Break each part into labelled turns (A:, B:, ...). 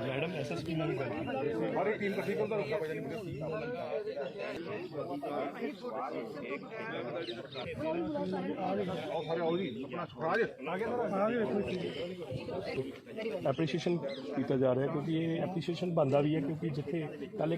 A: Madam SSP ਨਾਲ ਗੱਲ।
B: ਸਾਰੀ team ਇਕੱਠੀ ਕਰਦਾ ਰੁਕਾ ਪੈ
A: ਐਪਰੀਸ਼ੀਏਸ਼ਨ ਕੀਤਾ ਜਾ ਰਿਹਾ ਕਿਉਂਕਿ ਇਹ ਐਪਰੀਸ਼ੀਏਸ਼ਨ ਬੰਦਾ ਵੀ ਹੈ ਕਿਉਂਕਿ ਜਿੱਥੇ ਕੱਲ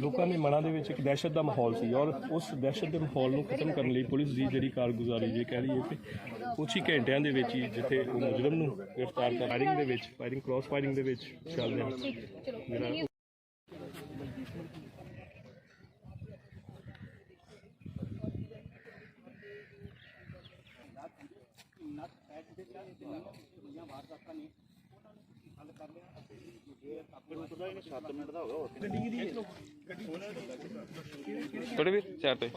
A: ਲੋਕਾਂ ਦੇ ਮਨਾਂ ਦੇ ਵਿੱਚ ਇੱਕ ਦਹਿਸ਼ਤ ਦਾ ਮਾਹੌਲ ਸੀ ਔਰ ਉਸ ਦਹਿਸ਼ਤ ਦੇ ਮਾਹੌਲ ਨੂੰ ਖਤਮ ਕਰਨ ਲਈ ਪੁਲਿਸ ਦੀ ਜਿਹੜੀ ਕਾਰਗੁਜ਼ਾਰੀ ਜੇ ਕਹਿ ਲਈਏ ਕਿ ਕੁਛ ਹੀ ਘੰਟਿਆਂ ਦੇ ਵਿੱਚ ਹੀ ਜਿੱਥੇ ਉਹ ਮੁਜਰਮ ਨੂੰ ਗ੍ਰਿਫਤਾਰ ਕਰ ਫਾਇਰਿੰਗ ਦੇ ਵਿੱਚ ਫਾਇਰਿੰਗ ਕ੍ਰਾਸ ਫਾਇਰਿੰਗ ਦੇ ਵਿੱਚ ਚੱਲ ਰਿਹਾ।
C: ਥੋੜੇ ਵੀ ਚਾਰ ਤੇ।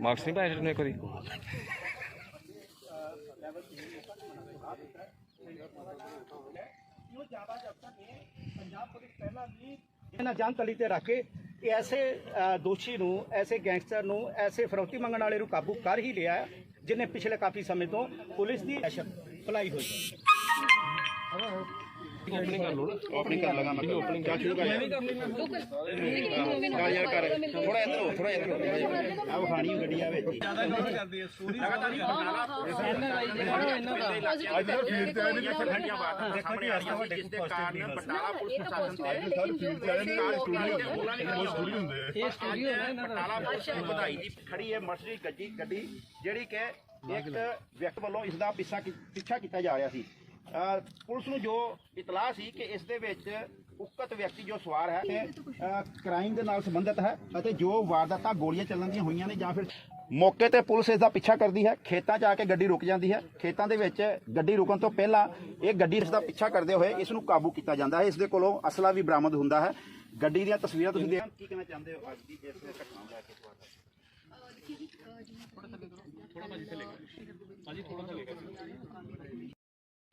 C: ਮਾਰਕਸ ਨਹੀਂ ਪਾਇਆ ਨੇ ਕਦੀ
D: ਇਹਨਾਂ ਜਾਨ ਤਲੀ ਤੇ ਰੱਖ ਕੇ ਇਹ ਐਸੇ ਦੋਸ਼ੀ ਨੂੰ ਐਸੇ ਗੈਂਗਸਟਰ ਨੂੰ ਐਸੇ ਫਰੌਤੀ ਮੰਗਣ ਵਾਲੇ ਨੂੰ ਕਾਬੂ ਕਰ ਹੀ ਲਿਆ। ਹੈ, ਜਿਨੇ ਪਿਛਲੇ ਕਾਫੀ ਸਮੇਂ ਤੋਂ ਪੁਲਿਸ ਦੀ ਦਹਿਸ਼ਤ ਫੈਲਾਈ ਹੋਈ
A: ਓਪਨਿੰਗ ਕਰ ਲਓ ਨਾ ਓਪਨਿੰਗ ਕਰ ਲਗਾ ਮੈਂ ਓਪਨਿੰਗ ਕਰ ਸ਼ੁਰੂ ਕਰ
D: ਯਾਰ ਕਰ ਥੋੜਾ ਇੱਧਰ ਥੋੜਾ ਇੱਧਰ ਆ ਵਖਾਣੀ ਗੱਡੀ ਆ ਵਿੱਚ
B: ਅੱਜ ਸਰ ਫੀਲਡ ਤੇ ਆਏ ਨੇ
D: ਦੇਖੋ ਜੀ ਅੱਜ ਤੁਹਾਡੇ
E: ਜਿਸ ਦੇ ਕਾਰਨ ਬਟਾਲਾ ਪੁਲਿਸ ਪ੍ਰਸ਼ਾਸਨ ਤੇ
B: ਸਰ ਫੀਲਡ ਤੇ ਆਏ ਨੇ ਨਾਲ ਸਟੂਡੀਓ ਬਹੁਤ ਸਟੂਡੀਓ ਹੁੰਦੇ ਆ
E: ਇਹ ਸਟੂਡੀਓ ਹੈ ਇਹਨਾਂ ਦਾ ਬਟਾਲਾ ਪੁਲਿਸ ਨੂੰ ਵਧਾਈ ਦੀ
D: ਖੜੀ ਹੈ ਮਰਸਡੀ ਗੱਡੀ ਗੱਡੀ ਜਿਹੜੀ ਕਿ ਇੱਕ ਵਿਅਕਤੀ ਵੱਲੋਂ ਇਸ ਦਾ ਪਿੱਛਾ ਕੀਤਾ ਜਾ ਰਿਹਾ ਸੀ ਪੁਲਿਸ ਨੂੰ ਜੋ ਇਤਲਾਹ ਸੀ ਕਿ ਇਸ ਦੇ ਵਿੱਚ ਉਕਤ ਵਿਅਕਤੀ ਜੋ ਸਵਾਰ ਹੈ ਤੇ ਕ੍ਰਾਈਮ ਦੇ ਨਾਲ ਸੰਬੰਧਿਤ ਹੈ ਅਤੇ ਜੋ ਵਾਰਦਾਤਾਂ ਗੋਲੀਆਂ ਚੱਲਣ ਦੀਆਂ ਹੋਈਆਂ ਨੇ ਜਾਂ ਫਿਰ ਮੌਕੇ ਤੇ ਪੁਲਿਸ ਇਸ ਦਾ ਪਿੱਛਾ ਕਰਦੀ ਹੈ ਖੇਤਾਂ 'ਚ ਆ ਕੇ ਗੱਡੀ ਰੁਕ ਜਾਂਦੀ ਹੈ। ਖੇਤਾਂ ਦੇ ਵਿੱਚ ਗੱਡੀ ਰੁਕਣ ਤੋਂ ਪਹਿਲਾਂ ਇਹ ਗੱਡੀ ਇਸ ਦਾ ਪਿੱਛਾ ਕਰਦੇ ਹੋਏ ਇਸ ਨੂੰ ਕਾਬੂ ਕੀਤਾ ਜਾਂਦਾ ਹੈ। ਇਸ ਦੇ ਕੋਲੋਂ ਅਸਲਾ ਵੀ ਬਰਾਮਦ ਹੁੰਦਾ ਹੈ। ਗੱਡੀ ਦੀਆਂ ਤਸਵੀਰਾਂ ਤੁਸੀਂ ਦੇਖ ਕੀ ਕਹਿਣਾ ਚਾਹੁੰਦੇ ਹੋ ਅੱਜ ਦੀ ਇਸ ਘਟਨਾ ਲੈ ਕੇ? ਤੁਹਾਡਾ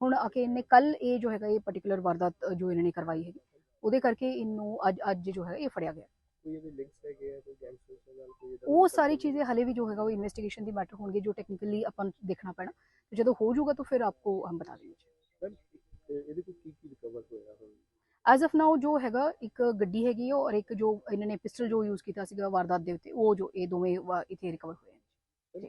F: ਹੁਣ ਆ ਕੇ ਇਹਨੇ ਕੱਲ ਇਹ ਜੋ ਹੈਗਾ ਇਹ ਪਾਰਟਿਕੂਲਰ ਵਾਰਦਾਤ ਜੋ ਇਹਨਾਂ ਨੇ ਕਰਵਾਈ ਹੈਗੀ ਉਹਦੇ ਕਰਕੇ ਇਹਨੂੰ ਅੱਜ ਅੱਜ ਜੋ ਹੈ ਇਹ ਫੜਿਆ ਗਿਆ।
A: ਕੋਈ ਇਹਦੇ ਲਿੰਕਸ ਹੈਗੇ ਆ ਕੋਈ ਗੈਂਗਸਟਰਸ ਦੇ ਨਾਲ ਕੋਈ
F: ਉਹ ਸਾਰੀ ਚੀਜ਼ें ਹਲੇ ਵੀ ਜੋ ਹੈਗਾ ਉਹ ਇਨਵੈਸਟੀਗੇਸ਼ਨ ਦੀ ਮੈਟਰ ਹੋਣਗੇ ਜੋ ਟੈਕਨੀਕਲੀ ਆਪਾਂ ਦੇਖਣਾ ਪੈਣਾ। ਜਦੋਂ ਹੋ ਜਾਊਗਾ ਤਾਂ ਫਿਰ ਆਪਕੋ ਹਮ ਬਤਾ ਦੇंगे
A: ਇਹਦੇ ਕੋਲ ਕੀ ਕੀ ਰਿਕਵਰ ਹੋਇਆ? ਹੁਣ
F: ਐਜ਼ ਆਫ ਨਾਓ ਜੋ ਹੈਗਾ ਇੱਕ ਗੱਡੀ ਹੈਗੀ ਔਰ ਇੱਕ ਜੋ ਇਹਨਾਂ ਨੇ ਪਿਸਟਲ ਜੋ ਯੂਜ਼ ਕੀਤਾ ਸੀਗਾ ਵਾਰਦਾਤ ਦੇ ਉੱਤੇ ਉਹ ਜੋ ਇਹ ਦੋਵੇਂ ਇੱਥੇ ਰਿਕਵਰ ਹੋਏ ਨੇ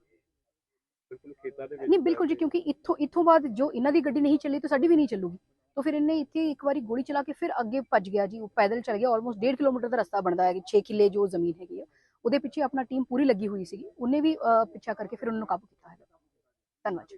A: ਬਿਲਕੁਲ ਖੇਤਾਂ ਦੇ ਵਿੱਚ
F: ਨਹੀਂ ਬਿਲਕੁਲ ਜੀ ਕਿਉਂਕਿ ਇੱਥੋਂ ਇੱਥੋਂ ਬਾਅਦ ਜੋ ਇਹਨਾਂ ਦੀ ਗੱਡੀ ਨਹੀਂ ਚੱਲੀ ਤਾਂ ਸਾਡੀ ਵੀ ਨਹੀਂ ਚੱਲੂਗੀ। ਤਾਂ ਫਿਰ ਇਹਨੇ ਇੱਥੇ ਇੱਕ ਵਾਰੀ ਗੋਲੀ ਚਲਾ ਕੇ ਫਿਰ ਅੱਗੇ ਭੱਜ ਗਿਆ ਜੀ ਉਹ ਪੈਦਲ ਚੱਲ ਗਿਆ ਆਲਮੋਸਟ 1.5 ਕਿਲੋਮੀਟਰ ਦਾ ਰਸਤਾ ਬਣਦਾ ਹੈ 6 ਕਿੱਲੇ ਜੋ ਜ਼ਮੀਨ ਹੈਗੀ ਆ। ਉਹਦੇ ਪਿੱਛੇ ਆਪਣਾ ਟੀਮ ਪੂਰੀ ਲੱਗੀ ਹੋਈ ਸੀਗੀ ਉਹਨੇ ਵੀ ਪਿੱਛਾ ਕਰਕੇ ਫਿਰ ਉਹਨਾਂ ਨੂੰ ਕਾਬੂ ਕੀਤਾ ਹੈ ਧੰਨਵਾਦ ਜੀ।